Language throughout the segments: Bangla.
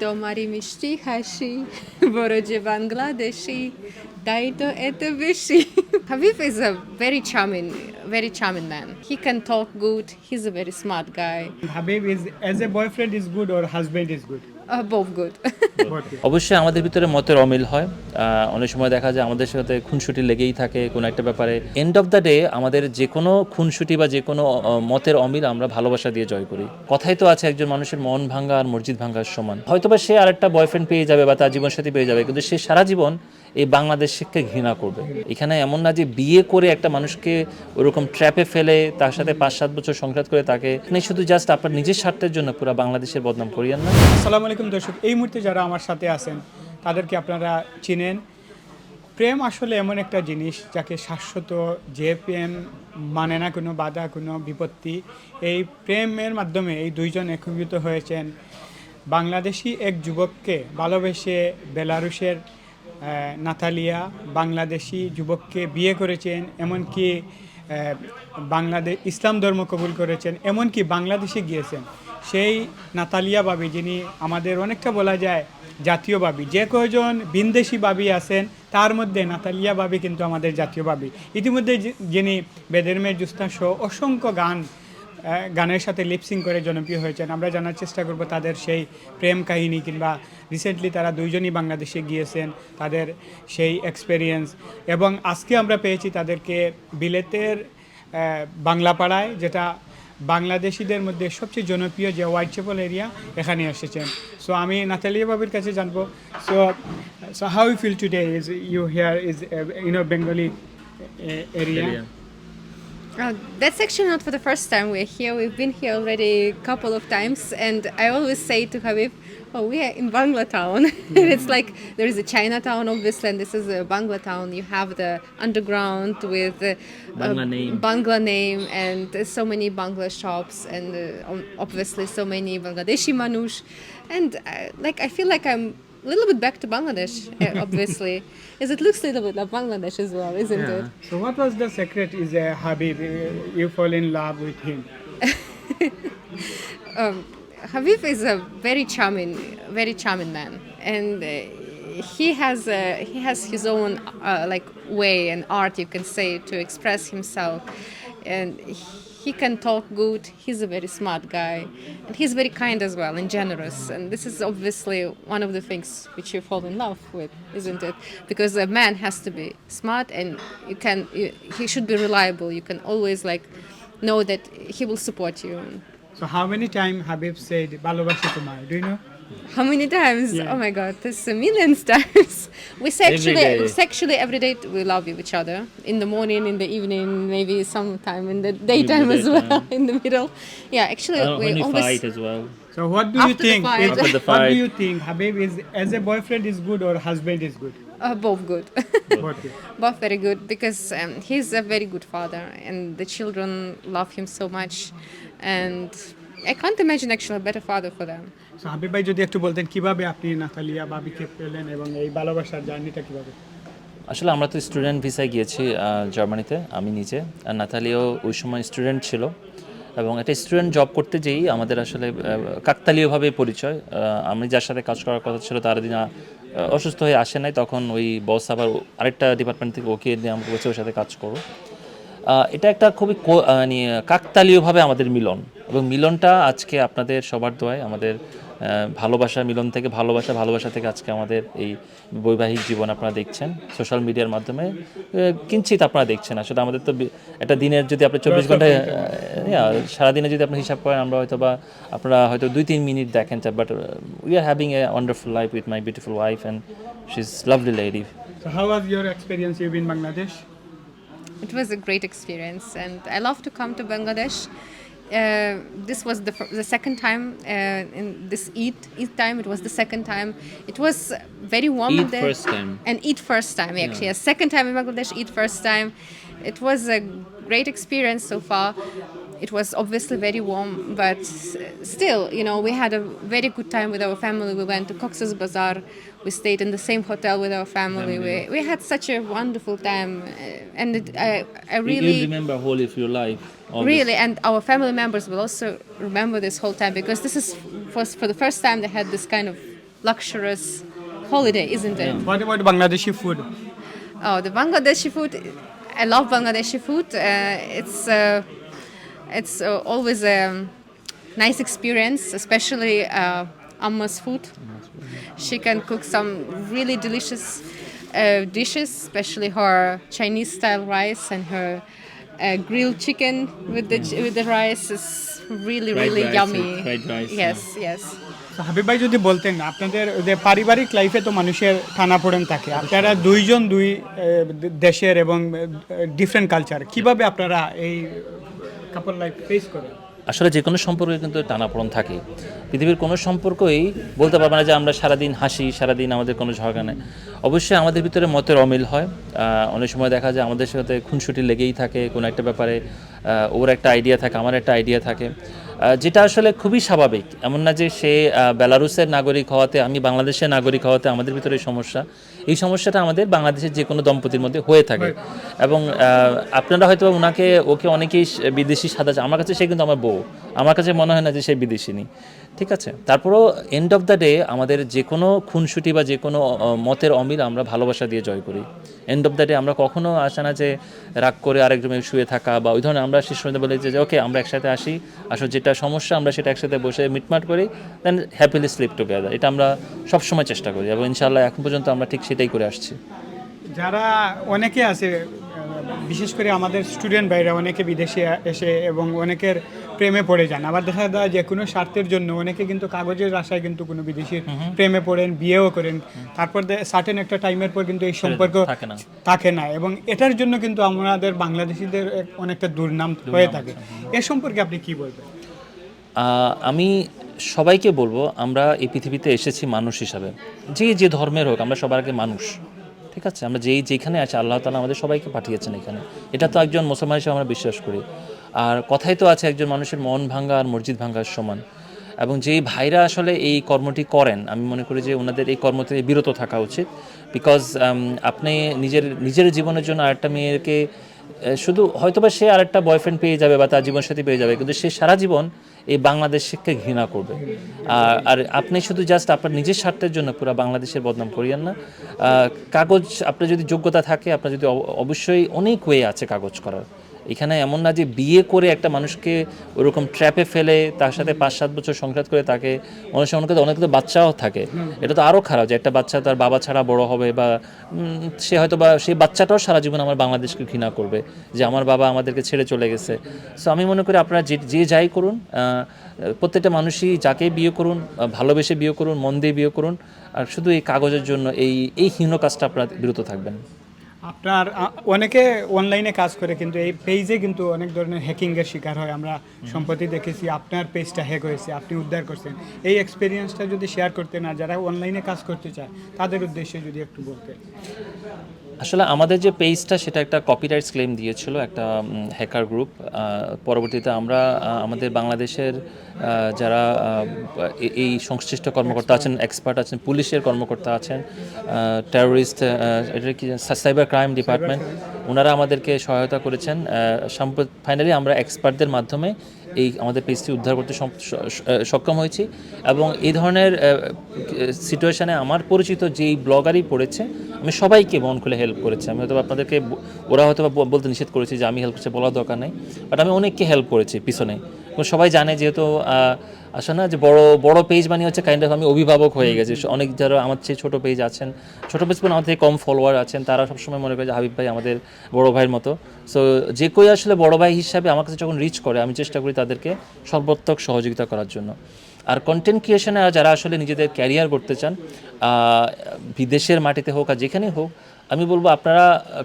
તો Bangladeshi. Daito Habib is a very charming, very charming man. He can talk good. He's a very smart guy. Habib is, as a boyfriend, is good or husband is good? Uh, অবশ্যই আমাদের ভিতরে মতের অমিল হয়। অনেক সময় দেখা যায় আমাদের সাথে খুনসুটি লেগেই থাকে কোনো একটা ব্যাপারে। এন্ড অফ দ্য ডে আমাদের যে কোনো খুনসুটি বা যে কোনো মতের অমিল আমরা ভালোবাসা দিয়ে জয় করি। কথাই তো আছে একজন মানুষের মন ভাঙ্গা আর মসজিদ ভাঙ্গার সমান। হয়তোবা সে আরেকটা বয়ফ্রেন্ড পেয়ে যাবে বা তার জীবনসাথী পেয়ে যাবে কিন্তু সে সারা জীবন এই বাংলাদেশকে ঘৃণা করবে। এখানে এমন না যে বিয়ে করে একটা মানুষকে ওরকম ট্র্যাপে ফেলে, তার সাথে পাঁচ, সাত বছর সংঘাত করে তাকে এখানে শুধু জাস্ট আপনার নিজের স্বার্থের জন্য পুরো বাংলাদেশের বদনাম করিয়েন না। আসসালামু আলাইকুম দর্শক, এই মুহূর্তে যারা আমার সাথে আছেন, তাদেরকে আপনারা চিনেন। প্রেম আসলে এমন একটা জিনিস যাকে শাশ্বত যে প্রেম মানে না কোনো বাধা, কোনো বিপত্তি। এই প্রেমের মাধ্যমে এই দুইজন একীভূত হয়েছেন। বাংলাদেশি এক যুবককে ভালোবেসে বেলারুশের নাতালিয়া বাংলাদেশি যুবককে বিয়ে করেছেন, এমনকি বাংলাদেশ ইসলাম ধর্ম কবুল করেছেন, এমনকি বাংলাদেশে গিয়েছেন। সেই নাতালিয়া বাবি, যিনি আমাদের অনেকটা বলা যায় জাতীয় বাবি, যে কয়জন বিনদেশি বাবি আছেন, তার মধ্যে নাতালিয়া বাবি কিন্তু আমাদের জাতীয় বাবি। ইতিমধ্যে যিনি বেদের মেয়ের জুস্তা সহ অসংখ্য গান গানের সাথে লিপসিং করে জনপ্রিয় হয়েছেন। আমরা জানার চেষ্টা করব তাদের সেই প্রেম কাহিনী কিংবা রিসেন্টলি তারা দুইজনই বাংলাদেশে গিয়েছেন, তাদের সেই এক্সপেরিয়েন্স এবং আজকে আমরা পেয়েছি তাদেরকে বিলেতের বাংলাপাড়ায়, যেটা বাংলাদেশিদের মধ্যে সবচেয়ে জনপ্রিয় যে হোয়াইট চেপল এরিয়া এখানে এসেছেন। সো আমি নাতালিয়া বাবির কাছে জানব। So so how you feel today is you here is you know Bengali area Uh, that's actually not for the first time we're here. We've been here already a couple of times, and I always say to Habib, "Oh, we are in Bangla town." it's like there is a Chinatown, obviously, and this is a Bangla town. You have the underground with uh, Bangla name. Bangla name, and so many Bangla shops, and uh, obviously so many Bangladeshi manush, and uh, like I feel like I'm. A little bit back to Bangladesh, uh, obviously, as it looks a little bit like Bangladesh as well, isn't it? So what was the secret? Is uh, Habib? Uh, you fall in love with him. um, Habib is a very charming, very charming man, and uh, he has a, he has his own uh, like way and art, you can say, to express himself, and he can talk good. He's a very smart guy, and he's very kind as well and generous. And this is obviously one of the things which you fall in love with, isn't it? Because a man has to be smart, and you can you, he should be reliable. You can always like know that he will support you. So how many times Habib said "Balobashi tomorrow"? Do you know? How many times? Yeah. Oh my god, there's a million times. we say Every actually, day. we actually every day we love each other. In the morning, in the evening, maybe sometime in the daytime as well, daytime. in the middle. Yeah, actually, Uh, we when you always. fight as well. So what do After you the think? fight. is- After the What do you think? Habib is as a boyfriend is good or husband is good? Uh, both good. Both. both very good because um, he's a very good father and the children love him so much. And I can't imagine actually a better father for them. So Habib ভাই যদি একটু বলতেন কীভাবে আপনি নাতালিয়া বাবিকে পেলেন এবং এই ভালোবাসার জার্নিটা কীভাবে? আসলে আমরা তো স্টুডেন্ট ভিসায় গিয়েছি জার্মানিতে আমি নিজে। আর নাতালিও ওই সময় স্টুডেন্ট ছিল। এবং একটা স্টুডেন্ট জব করতে যেই আমাদের আসলে কাকতালীয়ভাবে পরিচয়। আমি যার সাথে কাজ করার কথা ছিল তার দিন অসুস্থ হয়ে আসে নাই। তখন ওই বস আবার আরেকটা ডিপার্টমেন্ট থেকে ওকে দিয়ে আমাকে বলছে ওর সাথে কাজ করো। এটা একটা খুবই কো- মানে কাকতালীয়ভাবে আমাদের মিলন। এবং মিলনটা আজকে আপনাদের সবার দোয়ায় আমাদের ভালোবাসা মিলন থেকে ভালোবাসা ভালোবাসা থেকে আজকে আমাদের এই বৈবাহিক জীবন আপনারা দেখছেন। সোশ্যাল মিডিয়ার মাধ্যমে কিঞ্চিত আপনারা দেখছেন। আসলে আমাদের তো একটা দিনের যদি আপনি চব্বিশ ঘন্টায় সারাদিনে যদি আপনি হিসাব করেন আমরা হয়তো বা আপনারা হয়তো দুই তিন মিনিট দেখেন but we are having a wonderful life with my beautiful wife and she is lovely lady So how was your experience? You in Bangladesh? It was a great experience, and I love to come to Bangladesh. Uh, this was the, the second time uh, in this eat eat time. It was the second time. It was very warm Eid there. first time. And eat first time actually. A second time in Bangladesh. eat first time. It was a great experience so far. It was obviously very warm, but still, you know, we had a very good time with our family. We went to Cox's Bazaar. We stayed in the same hotel with our family. We, we had such a wonderful time, uh, and it, I, I really. remember whole of your life Really, and our family members will also remember this whole time because this is for, for the first time they had this kind of luxurious holiday, isn't it? What about Bangladeshi food? Oh, the Bangladeshi food. I love Bangladeshi food. Uh, it's uh, it's uh, always a nice experience, especially uh, Amma's food. She can cook some really delicious uh, dishes, especially her Chinese style rice and her uh, grilled chicken with the with the rice is really Fried really rice, yummy. fried rice, Yes, yes. তো হাবিব ভাই যদি বলতেন আপনাদের যে পারিবারিক লাইফে তো মানুষের টানাপোড়েন থাকে আপনারা দুইজন দুই আহ, দেশের এবং ডিফারেন্ট কালচার কীভাবে আপনারা এই কাপড় লাইফ ফেস করে। আসলে যে কোনো সম্পর্কে কিন্তু টানাপড়ন থাকে। পৃথিবীর কোনো সম্পর্কই বলতে পারবে না যে আমরা সারাদিন হাসি, সারাদিন আমাদের কোনো ঝগড়া নেই। অবশ্যই আমাদের ভিতরে মতের অমিল হয়। অনেক সময় দেখা যায় আমাদের সাথে খুনসুটি লেগেই থাকে, কোনো একটা ব্যাপারে ওর একটা আইডিয়া থাকে, আমার একটা আইডিয়া থাকে। যেটা আসলে খুবই স্বাভাবিক। এমন না যে সে বেলারুসের নাগরিক হওয়াতে আমি বাংলাদেশের নাগরিক হওয়াতে আমাদের ভিতরে সমস্যা। এই সমস্যাটা আমাদের বাংলাদেশের যে কোনো দম্পতির মধ্যে হয়ে থাকে। এবং আপনারা হয়তো ওনাকে ওকে অনেকেই বিদেশি সাদা আমার কাছে সে কিন্তু আমার বউ। আমার কাছে মনে হয় না যে সে বিদেশিনী। ঠিক আছে? তারপরেও এন্ড অফ দ্য ডে আমাদের যে কোনো খুনসুটি বা যে কোনো মতের অমিল আমরা ভালোবাসা দিয়ে জয় করি। এন্ড অফ দ্য ডে আমরা কখনো আসে না যে রাগ করে আরেকজনে শুয়ে থাকা বা ওই ধরনের আমরা শেষ বলি যে ওকে আমরা একসাথে আসি। আসলে যেটা সমস্যা আমরা সেটা একসাথে বসে মিটমাট করি দেন হ্যাপিলি স্লিপ টুগেদার এটা আমরা সবসময় চেষ্টা করি এবং ইনশাল্লাহ এখন পর্যন্ত আমরা ঠিক সেটাই করে আসছি। যারা অনেকে আছে, বিশেষ করে আমাদের স্টুডেন্ট ভাইরা অনেকে বিদেশে এসে এবং অনেকের প্রেমে পড়ে যান। আবার দেখা যায় যে কোনো স্বার্থের জন্য অনেকে কিন্তু কাগজের আশায় কিন্তু কোনো বিদেশির প্রেমে পড়েন বিয়েও করেন। তারপর সার্টেন একটা টাইমের পর কিন্তু এই সম্পর্ক থাকে না। থাকে না। এবং এটার জন্য কিন্তু আমাদের বাংলাদেশিদের অনেকটা দুর্নাম হয়ে থাকে। এ সম্পর্কে আপনি কি বলবেন? আমি সবাইকে বলব আমরা এই পৃথিবীতে এসেছি মানুষ হিসাবে। যে যে ধর্মের হোক আমরা সবার আগে মানুষ। ঠিক আছে? আমরা যেই যেখানে আছি আল্লাহ তালা আমাদের সবাইকে পাঠিয়েছেন এখানে। এটা তো একজন মুসলমান হিসেবে আমরা বিশ্বাস করি। আর কথাই তো আছে, একজন মানুষের মন ভাঙ্গা আর মসজিদ ভাঙ্গার সমান। এবং যেই ভাইরা আসলে এই কর্মটি করেন, আমি মনে করি যে ওনাদের এই কর্ম থেকে বিরত থাকা উচিত। বিকজ আপনি নিজের নিজের জীবনের জন্য আরেকটা মেয়েকে শুধু হয়তোবা সে আরেকটা বয়ফ্রেন্ড পেয়ে যাবে বা তার জীবনসাথী পেয়ে যাবে, কিন্তু সে সারা জীবন এই বাংলাদেশ বাংলাদেশকে ঘৃণা করবে। আর আর আপনি শুধু জাস্ট আপনার নিজের স্বার্থের জন্য পুরো বাংলাদেশের বদনাম করিয়েন না। কাগজ, আপনার যদি যোগ্যতা থাকে, আপনার যদি অব- অবশ্যই অনেক ওয়ে আছে কাগজ করার। এখানে এমন না যে বিয়ে করে একটা মানুষকে ওরকম ট্র্যাপে ফেলে, তার সাথে পাঁচ, সাত বছর সংসার করে তাকে অনেক সময় অনেক অনেকে বাচ্চাও থাকে। এটা তো আরও খারাপ যে একটা বাচ্চা তার বাবা ছাড়া বড় হবে বা সে হয়তো বা সেই বাচ্চাটাও সারা জীবন আমার বাংলাদেশকে ঘৃণা করবে যে আমার বাবা আমাদেরকে ছেড়ে চলে গেছে। সো আমি মনে করি আপনারা যে যে যাই করুন প্রত্যেকটা মানুষই যাকে বিয়ে করুন ভালোবেসে বিয়ে করুন, মন দিয়ে বিয়ে করুন, আর শুধু এই কাগজের জন্য, এই এই হীন কাজটা আপনারা বিরত থাকবেন। আপনার অনেকে অনলাইনে কাজ করে, কিন্তু এই পেজে কিন্তু অনেক ধরনের হ্যাকিংয়ের শিকার হয়। আমরা সম্প্রতি দেখেছি আপনার পেজটা হ্যাক হয়েছে, আপনি উদ্ধার করছেন। এই এক্সপিরিয়েন্সটা যদি শেয়ার করতেন না, যারা অনলাইনে কাজ করতে চায়, তাদের উদ্দেশ্যে যদি একটু বলতেন। আসলে আমাদের যে পেজটা সেটা একটা কপিরাইটস ক্লেম দিয়েছিল একটা হ্যাকার গ্রুপ পরবর্তীতে আমরা আমাদের বাংলাদেশের যারা এই সংশ্লিষ্ট কর্মকর্তা আছেন এক্সপার্ট আছেন, পুলিশের কর্মকর্তা আছেন টেরোরিস্ট এটা কি সাইবার ক্রাইম ডিপার্টমেন্ট ওনারা আমাদেরকে সহায়তা করেছেন। ফাইনালি আমরা এক্সপার্টদের মাধ্যমে এই আমাদের পেজটি উদ্ধার করতে সক্ষম হয়েছি এবং এই ধরনের সিচুয়েশনে আমার পরিচিত যেই ব্লগারই পড়েছে আমি সবাইকে মন খুলে হেল্প করেছি। আমি হয়তো আপনাদেরকে ওরা হয়তো বা বলতে নিষেধ করেছি যে আমি হেল্প করছি বলার দরকার নেই বাট আমি অনেককে হেল্প করেছি পিছনে। সবাই জানে যেহেতু আসলে না যে বড় বড় পেজ মানে হচ্ছে কাইন্ড অফ আমি অভিভাবক হয়ে গেছি। অনেক যারা আমার চেয়ে ছোটো পেজ আছেন ছোটো পেজ মানে আমার থেকে কম ফলোয়ার আছেন তারা সবসময় মনে করে যে হাবিব ভাই আমাদের বড় ভাইয়ের মতো। সো যে কেউ আসলে বড় ভাই হিসাবে আমার কাছে যখন রিচ করে আমি চেষ্টা করি তাদেরকে সর্বোত্তক সহযোগিতা করার জন্য। আর কন্টেন্ট ক্রিয়েশনে যারা আসলে নিজেদের ক্যারিয়ার করতে চান বিদেশের মাটিতে হোক আর যেখানে হোক আমি বলব আপনারা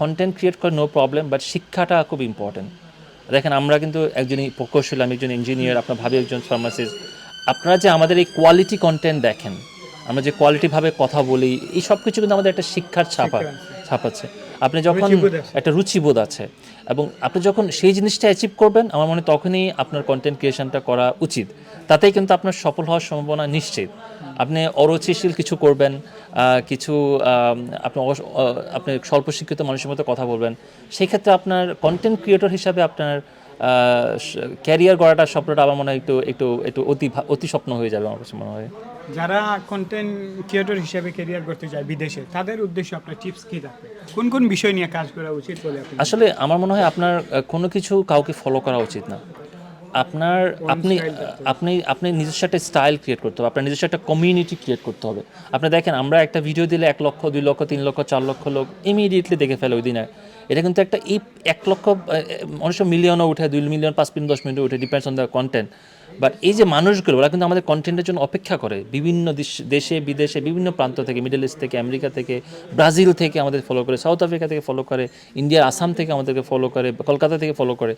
কন্টেন্ট ক্রিয়েট করে নো প্রবলেম বাট শিক্ষাটা খুব ইম্পর্টেন্ট দেখেন আমরা কিন্তু একজন প্রকৌশলী আমি একজন ইঞ্জিনিয়ার আপনার ভাবি একজন ফার্মাসিস্ট আপনারা যে আমাদের এই কোয়ালিটি কন্টেন্ট দেখেন আমরা যে কোয়ালিটিভাবে কথা বলি এই সব কিছু কিন্তু আমাদের একটা শিক্ষার ছাপা ছাপাচ্ছে আপনি যখন একটা রুচিবোধ আছে এবং আপনি যখন সেই জিনিসটা অ্যাচিভ করবেন, আমার মনে তখনই আপনার কন্টেন্ট ক্রিয়েশনটা করা উচিত। তাতেই কিন্তু আপনার সফল হওয়ার সম্ভাবনা নিশ্চিত। আপনি অরুচিশীল কিছু করবেন কিছু আপনি আপনি স্বল্প শিক্ষিত মানুষের মতো কথা বলবেন। সেই ক্ষেত্রে আপনার কন্টেন্ট ক্রিয়েটর হিসাবে আপনার ক্যারিয়ার গড়াটার স্বপ্নটা আমার মনে হয় একটু একটু একটু অতি অতি স্বপ্ন হয়ে যাবে আমার কাছে মনে হয়। যারা কন্টেন্ট ক্রিয়েটর হিসেবে ক্যারিয়ার করতে চায় বিদেশে তাদের উদ্দেশ্যে আপনার টিপস কি থাকবে? কোন কোন বিষয় নিয়ে কাজ করা উচিত বলে আসলে আমার মনে হয় আপনার কোনো কিছু কাউকে ফলো করা উচিত না। আপনার আপনি আপনি আপনি নিজস্ব একটা স্টাইল ক্রিয়েট করতে হবে আপনার নিজস্ব একটা কমিউনিটি ক্রিয়েট করতে হবে। আপনি দেখেন আমরা একটা ভিডিও দিলে এক লক্ষ দুই লক্ষ তিন লক্ষ চার লক্ষ লোক ইমিডিয়েটলি দেখে ফেলে ওই দিনে। এটা কিন্তু একটা এই এক লক্ষ অনেক মিলিয়নও উঠে, দুই মিলিয়ন পাঁচ মিনিট দশ মিনিট উঠে depends on the content but এই যে মানুষগুলো, ওরা কিন্তু আমাদের কন্টেন্টের জন্য অপেক্ষা করে। বিভিন্ন দেশ- দেশে, বিদেশে, বিভিন্ন প্রান্ত থেকে মিডল ইস্ট থেকে আমেরিকা থেকে ব্রাজিল থেকে আমাদের ফলো করে সাউথ আফ্রিকা থেকে ফলো করে ইন্ডিয়ার আসাম থেকে আমাদেরকে ফলো করে কলকাতা থেকে ফলো করে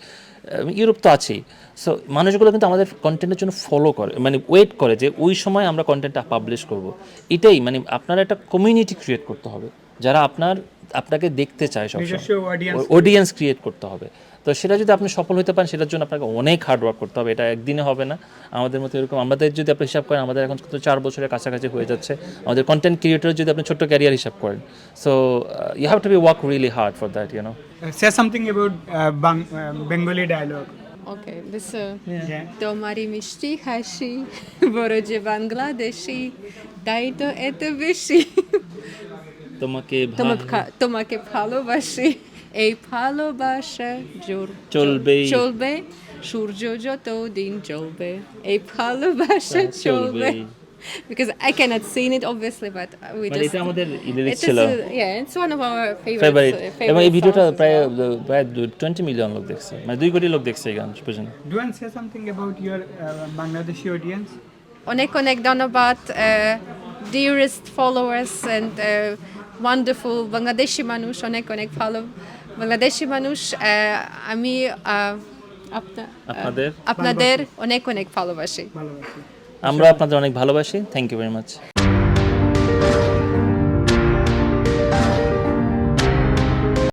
ইউরোপ তো আছেই। সো মানুষগুলো কিন্তু আমাদের কন্টেন্টের জন্য ফলো করে মানে ওয়েট করে যে ওই সময় আমরা কন্টেন্টটা পাবলিশ করব। এটাই মানে আপনার একটা কমিউনিটি ক্রিয়েট করতে হবে। যারা আপনার আপনাকে দেখতে চায় সবসময়। অডিয়েন্স অডিয়েন্স ক্রিয়েট করতে হবে। তো সেটা যদি আপনি সফল হতে পারেন সেটার জন্য আপনাকে অনেক হার্ড ওয়ার্ক করতে হবে। এটা একদিনে হবে না। আমাদের মতো এরকম আমাদের যদি আপনি হিসাব করেন আমাদের এখন তো চার বছরের কাছাকাছি হয়ে যাচ্ছে। আমাদের কন্টেন্ট ক্রিয়েটর যদি আপনি ছোট্ট ক্যারিয়ার হিসাব করেন। So you have to be work really hard for that you know say something about Bengali dialogue this uh, তোমারি মিষ্টি হাসি বড় যে বাংলাদেশি তাই তো এত বেশি তোমাকে তোমাকে ভালোবাসি। এই ভালোবাসা জোর চলবেই। চলবে। সূর্য যত দিন চলবে এই ভালোবাসা চলবে। because I cannot sing it obviously but we মানে just এটা আমাদের লিরিক্স it's ছিল। uh, yeah it's one of our favorite favourite uh, এবং এই ভিডিওটা প্রায় well. প্রায় টোয়েন্টি মিলিয়ন লোক দেখছে। মানে দুই কোটি লোক দেখছে এই গান পর্যন্ত do and say something about your Bangladeshi audience অনেক অনেক ধন্যবাদ dearest followers and wonderful Bangladeshi মানুষ অনেক অনেক ভালো বাংলাদেশি মানুষ আহ, আমি আহ, আপনাদের? আপনাদের অনেক অনেক ভালোবাসি। ভালোবাসি। আমরা আপনাদের অনেক ভালোবাসি। Thank you very much